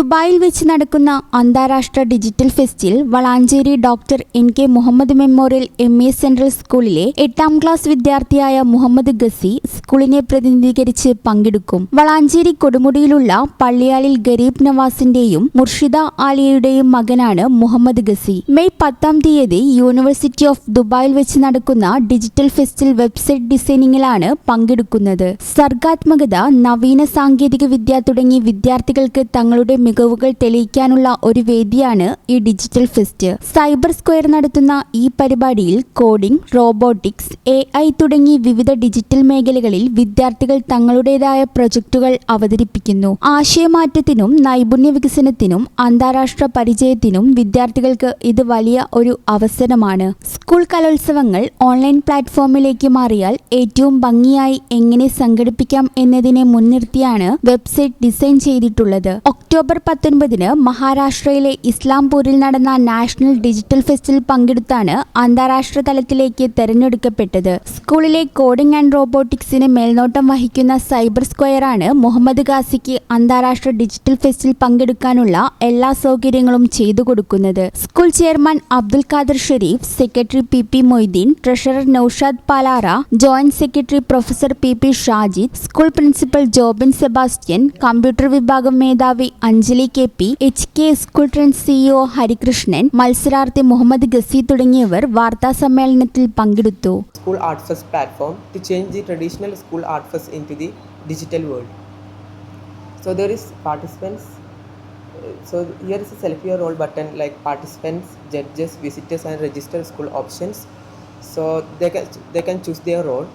ദുബായിൽ വെച്ച് നടക്കുന്ന അന്താരാഷ്ട്ര digital ഫെസ്റ്റിൽ Valanchery doctor N K Muhammad memorial M A central സ്കൂളിലെ എട്ടാം ക്ലാസ് വിദ്യാർത്ഥിയായ മുഹമ്മദ് ഗസി സ്കൂളിനെ പ്രതിനിധീകരിച്ച് പങ്കെടുക്കും. വളാഞ്ചേരി കൊടുമുടിയിലുള്ള പള്ളിയാലിൽ ഗരീബ് നവാസിന്റെയും മുർഷിദ ആലിയയുടെയും മകനാണ് മുഹമ്മദ് ഗസി മെയ് പത്താം തീയതി യൂണിവേഴ്സിറ്റി ഓഫ് ദുബായിൽ വെച്ച് നടക്കുന്ന ഡിജിറ്റൽ ഫെസ്റ്റിൽ വെബ്സൈറ്റ് ഡിസൈനിങ്ങിലാണ് പങ്കെടുക്കുന്നത്. സർഗാത്മകത നവീന സാങ്കേതിക വിദ്യ തുടങ്ങി വിദ്യാർത്ഥികൾക്ക് തങ്ങളുടെ മികവുകൾ തെളിയിക്കാനുള്ള ഒരു വേദിയാണ് ഈ ഡിജിറ്റൽ ഫെസ്റ്റ്. സൈബർ സ്ക്വയർ നടത്തുന്ന ഈ പരിപാടിയിൽ കോഡിംഗ് റോബോട്ടിക്സ് എ ഐ തുടങ്ങി വിവിധ ഡിജിറ്റൽ മേഖലകളിൽ വിദ്യാർത്ഥികൾ തങ്ങളുടേതായ പ്രൊജക്ടുകൾ അവതരിപ്പിക്കുന്നു. ആശയമാറ്റത്തിനും നൈപുണ്യ വികസനത്തിനും അന്താരാഷ്ട്ര പരിചയത്തിനും വിദ്യാർത്ഥികൾക്ക് ഇത് വലിയ ഒരു അവസരമാണ്. സ്കൂൾ കലോത്സവങ്ങൾ ഓൺലൈൻ പ്ലാറ്റ്ഫോമിലേക്ക് മാറിയാൽ ഏറ്റവും ഭംഗിയായി എങ്ങനെ സംഘടിപ്പിക്കാം എന്നതിനെ മുൻനിർത്തിയാണ് വെബ്സൈറ്റ് ഡിസൈൻ ചെയ്തിട്ടുള്ളത്. ഒക്ടോബർ പത്തൊൻപതിന് മഹാരാഷ്ട്രയിലെ ഇസ്ലാംപൂരിൽ നടന്ന നാഷണൽ ഡിജിറ്റൽ ഫെസ്റ്റിൽ പങ്കെടുത്താണ് അന്താരാഷ്ട്ര തലത്തിലേക്ക് തെരഞ്ഞെടുക്കപ്പെട്ടത്. സ്കൂളിലെ കോഡിംഗ് ആൻഡ് റോബോട്ടിക്സിന് മേൽനോട്ടം വഹിക്കുന്ന സൈബർ സ്ക്വയറാണ് മുഹമ്മദ് ഖാസിക്ക് അന്താരാഷ്ട്ര ഡിജിറ്റൽ ഫെസ്റ്റിൽ പങ്കെടുക്കാനുള്ള എല്ലാ സൗകര്യങ്ങളും ചെയ്തു കൊടുക്കുന്നത്. School chairman Abdul Khader Sharif secretary P P Moideen treasurer Noushad Palara joint secretary professor P P Shajid school principal Jobin Sebastian computer വിഭാഗം മേധാവി Anjali K P H K school trend CEO Harikrishnan മത്സരാർത്ഥി മുഹമ്മദ് ഗസി തുടങ്ങിയവർ വാർത്താ സമ്മേളനത്തിൽ പങ്കെടുത്തു School Art Fest platform to change the traditional school art fest into the digital world. So there is participants. uh, So here is a select your role button like participants, judges, visitors, and register school options. So they can they can choose their role.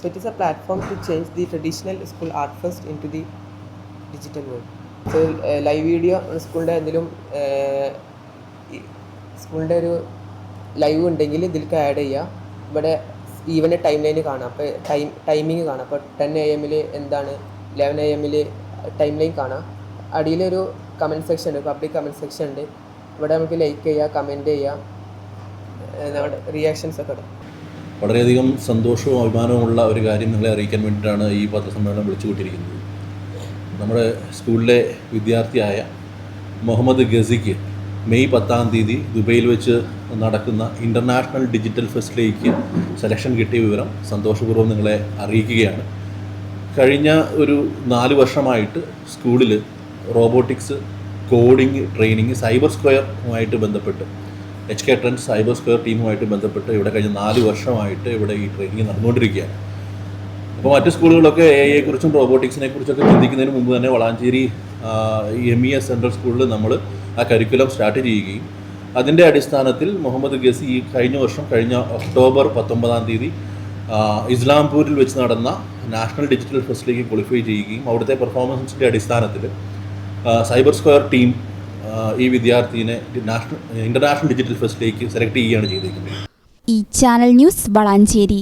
So it is a platform to change the traditional school art fest into the digital world. So live video സ്കൂളിന്റെ എന്തെങ്കിലും സ്കൂളിന്റെ ഒരു live ഉണ്ടെങ്കിൽ ഇതിലേക്ക് add ചെയ്യുക ഇവിടെ ഈവന്റെ time line കാണാം. അപ്പോൾ ടൈം ടൈമിങ് കാണാം. അപ്പോൾ ടെൻ എ എമ്മിൽ എന്താണ് ലെവൻ എ എമ്മിൽ ടൈം ലൈൻ കാണാം. അടിയിലൊരു കമന്റ് സെക്ഷൻ ഉണ്ട് പബ്ലിക് കമന്റ് സെക്ഷൻ ഉണ്ട്. ഇവിടെ നമുക്ക് ലൈക്ക് ചെയ്യുക കമന്റ് ചെയ്യുക നമ്മുടെ റിയാക്ഷൻസ് ഒക്കെ വളരെയധികം സന്തോഷവും അഭിമാനവുമുള്ള ഒരു കാര്യം നിങ്ങളെ അറിയിക്കാൻ വേണ്ടിയിട്ടാണ് ഈ പത്രസമ്മേളനം വിളിച്ചു കൂട്ടിയിരിക്കുന്നത് നമ്മുടെ സ്കൂളിലെ വിദ്യാർത്ഥിയായ മുഹമ്മദ് ഗസിക്ക് മെയ് പത്താം തീയതി ദുബൈയിൽ വെച്ച് നടക്കുന്ന ഇന്റർനാഷണൽ ഡിജിറ്റൽ ഫെസ്റ്റിലേക്ക് സെലക്ഷൻ കിട്ടിയ വിവരം സന്തോഷപൂർവം നിങ്ങളെ അറിയിക്കുകയാണ്. കഴിഞ്ഞ ഒരു നാല് വർഷമായിട്ട് സ്കൂളിൽ റോബോട്ടിക്സ് കോഡിംഗ് ട്രെയിനിങ് സൈബർ സ്ക്വയറുമായിട്ട് ബന്ധപ്പെട്ട് H K trend cyber square ടീമുമായിട്ട് ബന്ധപ്പെട്ട് ഇവിടെ കഴിഞ്ഞ നാല് വർഷമായിട്ട് ഇവിടെ ഈ ട്രെയിനിങ് നടന്നുകൊണ്ടിരിക്കുകയാണ്. അപ്പോൾ മറ്റ് സ്കൂളുകളൊക്കെ എ ഐയെക്കുറിച്ചും റോബോട്ടിക്സിനെ കുറിച്ചൊക്കെ ചിന്തിക്കുന്നതിന് മുമ്പ് തന്നെ Valanchery M E S central സ്കൂളിൽ നമ്മൾ ആ കരിക്കുലം സ്റ്റാർട്ട് ചെയ്യുകയും. അതിന്റെ അടിസ്ഥാനത്തിൽ മുഹമ്മദ് ഗസി ഈ കഴിഞ്ഞ വർഷം കഴിഞ്ഞ ഒക്ടോബർ പത്തൊമ്പതാം തീയതി ഇസ്ലാംപൂരിൽ വെച്ച് നടന്ന നാഷണൽ ഡിജിറ്റൽ ഫെസ്റ്റിലേക്ക് ക്വാളിഫൈ ചെയ്യുകയും അവിടുത്തെ പെർഫോമൻസിന്റെ അടിസ്ഥാനത്തിൽ സൈബർ സ്ക്വയർ ടീം ഈ വിദ്യാർത്ഥിനെ നാഷണൽ ഇന്റർനാഷണൽ ഡിജിറ്റൽ ഫെസ്റ്റിലേക്ക് സെലക്ട് ചെയ്യുകയാണ് ചെയ്തിരിക്കുന്നത്. ഈ channel news Valanchery.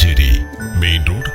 Valanchery main road